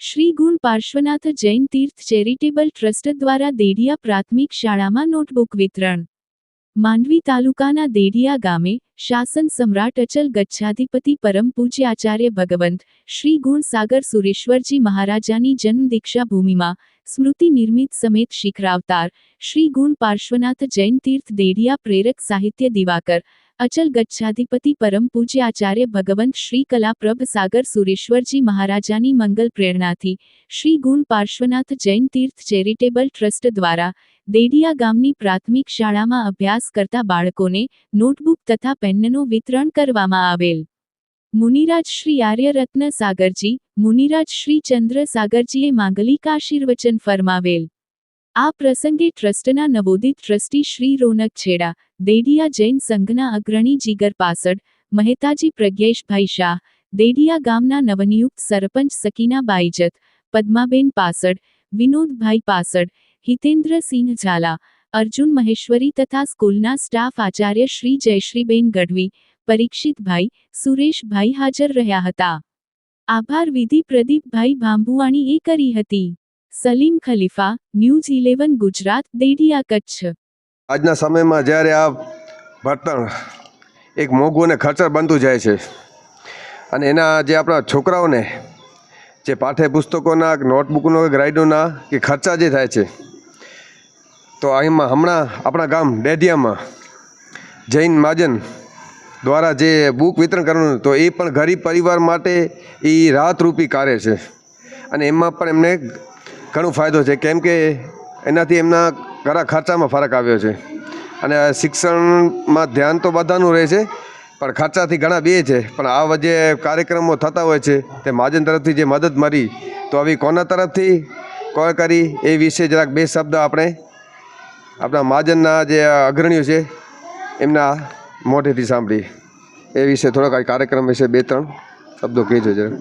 Shri Gun Parshwanath Jain Tirth charitable trust દ્વારા દેડિયા પ્રાથમિક શાળામાં નોટબુક વિતરણ. માંડવી તાલુકાના દેઢિયા ગામે શાસન સમ્રાટ અચલ ગચ્છાધિપતિ પરમ પૂજ્ય આચાર્ય ભગવંત શ્રી ગુણસાગર સુરેશ્વરજી મહારાજાની જન્મ દીક્ષા ભૂમિમાં સ્મૃતિ નિર્મિત સમેત શિખરાવતાર શ્રી ગુણ પાર્શ્વનાથ જૈન તીર્થ દેઢિયા પ્રેરક સાહિત્ય દિવાકર અચલ ગચ્છાધિપતિ પરમ પૂજ્ય આચાર્ય ભગવંત શ્રી કલાપ્રભ સાગર સુરેશ્વરજી મહારાજાની મંગલ પ્રેરણાથી શ્રી ગુણ પાર્શ્વનાથ જૈન તીર્થ ચેરિટેબલ ટ્રસ્ટ દ્વારા દેડિયા ગામની પ્રાથમિક શાળામાં અભ્યાસ કરતા બાળકોને નોટબુક તથા પેનનું વિતરણ કરવામાં આવેલ. મુનિરાજ શ્રી આર્યરત્ન સાગરજી મુનિરાજ શ્રી ચંદ્ર સાગરજીએ માંગલિક આશીર્વચન ફરમાવેલ. આ પ્રસંગે ટ્રસ્ટના નવોદિત ટ્રસ્ટી શ્રી રોનક છેડા, દેડિયા જૈન સંઘના અગ્રણી જીગર પાસડ, મહેતાજી પ્રજ્ઞેશભાઈ શાહ, દેડિયા ગામના નવનિયુક્ત સરપંચ સકીના બાઈજત પદ્માબેન પાસડ, વિનોદભાઈ પાસડ હિતેન્દ્રસિંહ ઝાલા, અર્જુન મહેશ્વરી તથા સ્કૂલના સ્ટાફ આચાર્ય શ્રી જયશ્રીબેન ગઢવી, પરીક્ષિતભાઈ, સુરેશભાઈ હાજર રહ્યા હતા. આભાર વિધિ પ્રદીપભાઈ ભાંભુવાણીએ કરી હતી. Salim Khalifa, news eleven Gujarat, Dediya Kutch. આજના સમયમાં જ્યારે આ ભણતર એક મોંઘું અને ખર્ચર બનતું જાય છે અને એના જે આપણા છોકરાઓને જે પાઠ્યપુસ્તકોના પુસ્તકોના નોટબુકનો કે ગ્રાઇડોના કે ખર્ચા જે થાય છે તો અહીંમાં હમણાં આપણા ગામ ડેઢિયામાં જૈન મહાજન દ્વારા જે બુક વિતરણ કરવાનું તો એ પણ ગરીબ પરિવાર માટે એ રાહતરૂપી કાર્ય છે. અને એમાં પણ એમને ઘણો ફાયદો છે. કેમ કે એનાથી એમના ઘણા ખર્ચામાં ફરક આવ્યો છે. અને શિક્ષણમાં ધ્યાન તો બધાનું રહે છે, પણ ખર્ચાથી ઘણા બે છે. પણ આ જે કાર્યક્રમો થતા હોય છે, તે મહાજન તરફથી જે મદદ મળી, તો આવી કોના તરફથી? કોણ કરી? એ વિશે જરાક બે શબ્દ આપણે આપણા મહાજનના જે અગ્રણીઓ છે એમના મોઢેથી સાંભળી એ વિશે થોડોક આ કાર્યક્રમ વિશે બે ત્રણ શબ્દો કહેજો જરાક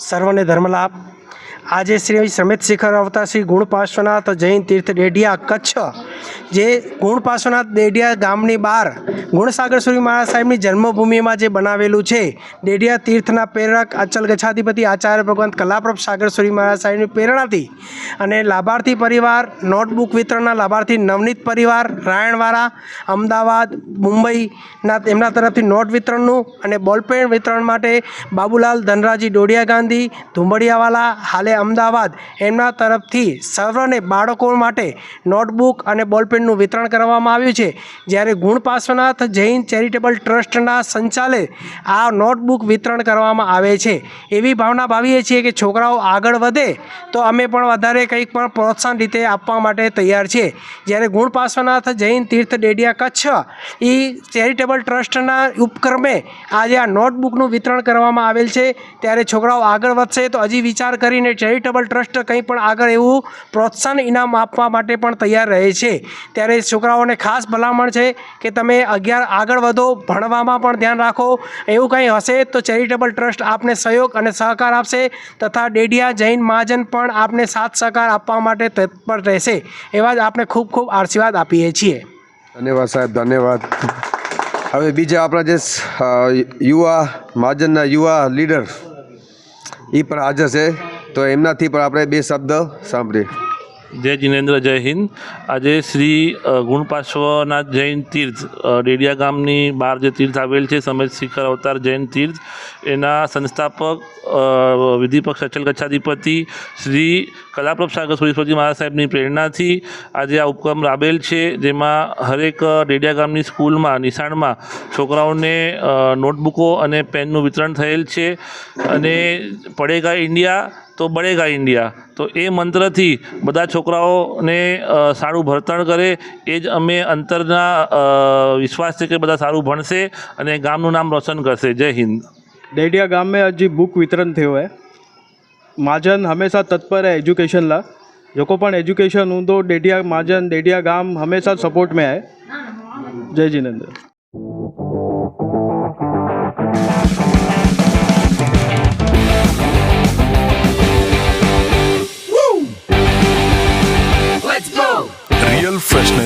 સર્વને ધર્મલાભ આજે શ્રી સમેત શિખર અવતાર શ્રી ગુણ પાર્શ્વનાથ જૈન તીર્થ ડેડિયા કચ્છ જે ગુણ પાર્શ્વનાથ ડેડિયા ગામની બહાર ગુણસાગર સુરી મહારાજ સાહેબની જન્મભૂમિમાં જે બનાવેલું છે, દેઢિયા તીર્થના પ્રેરક અચલ ગચ્છાધિપતિ આચાર્ય ભગવંત કલાપ્રભ સાગર સુરી મહારાજ સાહેબની પ્રેરણાથી અને લાભાર્થી પરિવાર, નોટબુક વિતરણના લાભાર્થી નવનીત પરિવાર રાયણવાળા અમદાવાદ, મુંબઈના એમના તરફથી નોટ વિતરણનું અને બોલપેન વિતરણ માટે બાબુલાલ ધનરાજી ડોડિયા ગાંધી ધુંબડિયાવાલા હાલે અમદાવાદ એમના તરફથી સર્વને બાળકો માટે નોટબુક અને બોલપેનનું વિતરણ કરવામાં આવ્યું છે. જ્યારે ગુણ પાર્શ્વનાથ જૈન ચેરિટેબલ ટ્રસ્ટના સંચાલે આ નોટબુક વિતરણ કરવામાં આવે છે. એવી ભાવના ભાવીએ છીએ કે છોકરાઓ આગળ વધે તો અમે પણ વધારે કંઈક પણ પ્રોત્સાહન રીતે આપવા માટે તૈયાર છીએ. જ્યારે ગુણ પાર્શ્વનાથ જૈન તીર્થ ડેડિયા કચ્છ એ ચેરિટેબલ ટ્રસ્ટના ઉપક્રમે આજે આ નોટબુકનું વિતરણ કરવામાં આવેલ છે. ત્યારે છોકરાઓ આગળ વધશે તો હજી વિચાર કરીને ચેરિટેબલ ટ્રસ્ટ કંઈ પણ આગળ એવું પ્રોત્સાહન ઇનામ આપવા માટે પણ તૈયાર રહે છે. ત્યારે છોકરાઓને ખાસ ભલામણ છે કે તમે અગિયાર આગળ વધો, ભણવામાં પણ ધ્યાન રાખો. એવું કંઈ હશે તો ચેરિટેબલ ટ્રસ્ટ આપને સહયોગ અને સહકાર આપશે તથા ડેડિયા, જૈન, મહાજન પણ આપને સાથ સહકાર આપવા માટે તત્પર રહેશે. એવા જ આપણે ખૂબ ખૂબ આશીર્વાદ આપીએ છીએ. ધન્યવાદ સાહેબ, ધન્યવાદ. હવે બીજા આપણા જે યુવા, મહાજનના યુવા લીડર એ પણ હાજર છે. તો એમનાથી પણ આપણે બે શબ્દ સાંભળીએ. જય જિનેન્દ્ર, જય હિન્દ. આજે શ્રી ગુણપાશ્વનાથ જૈન તીર્થ ડેડિયા ગામની બહાર જે તીર્થ આવેલ છે, સમેત શિખર અવતાર જૈન તીર્થ, એના સંસ્થાપક વિધિપક્ષ અચલ કચ્છાધિપતિ શ્રી કલાપ્રભ સાગર સુરેશ્વરજી મહારાજ સાહેબની પ્રેરણાથી આજે આ ઉપક્રમ રાબેલ છે, જેમાં હરેક ડેડિયા ગામની સ્કૂલમાં નિશાળમાં છોકરાઓને નોટબુકો અને પેનનું વિતરણ થયેલ છે. અને પડેગા ઇન્ડિયા તો બળેગા ઇન્ડિયા તો એ મંત્રથી બધા છોકરાઓને અ, સારું ભણતર કરે એ જ અમે અંતરના અ, વિશ્વાસ છે કે બધા સારું ભણશે અને ગામનું નામ રોશન કરશે જય હિન્દ डेडिया गांव में अॼु बुक वितरण थियो आहे महाजन हमेशा तत्पर आहे एजुकेशन लाइ जेको पण एजुकेशन हूंदो डेडिया महाजन डेडिया गाम हमेशा सपोर्ट में आहे जय जिनेंद्र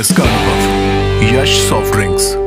Скарпов, Yash Soft Drinks.